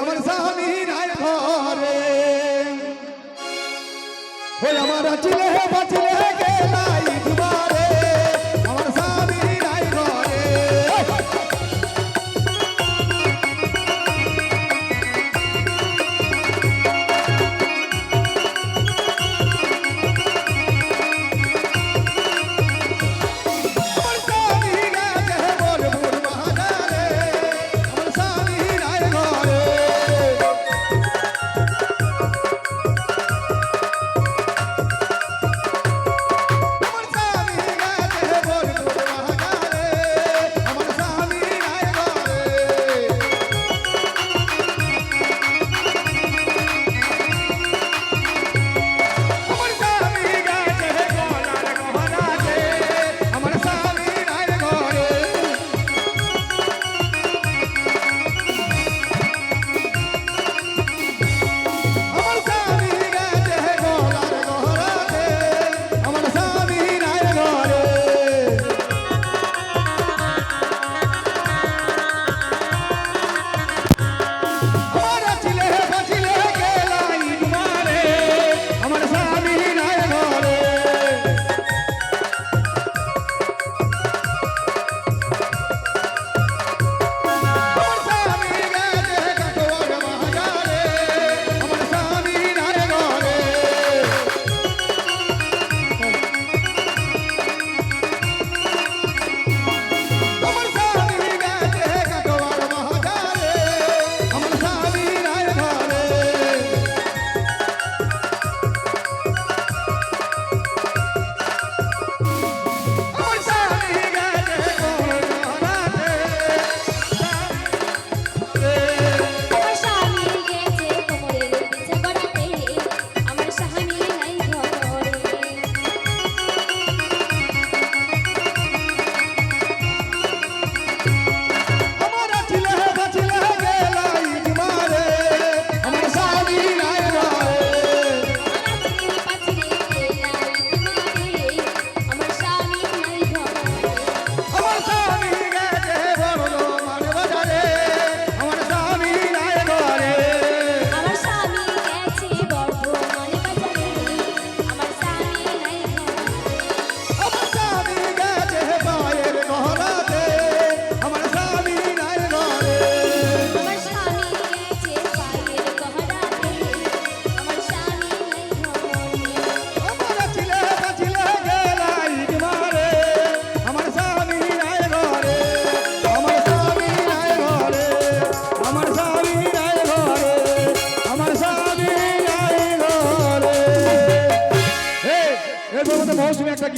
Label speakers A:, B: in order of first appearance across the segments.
A: আমার স্বামী নাই ঘরে। ওই আমার চিলে বাঁচলে গেলাই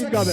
A: you've got it.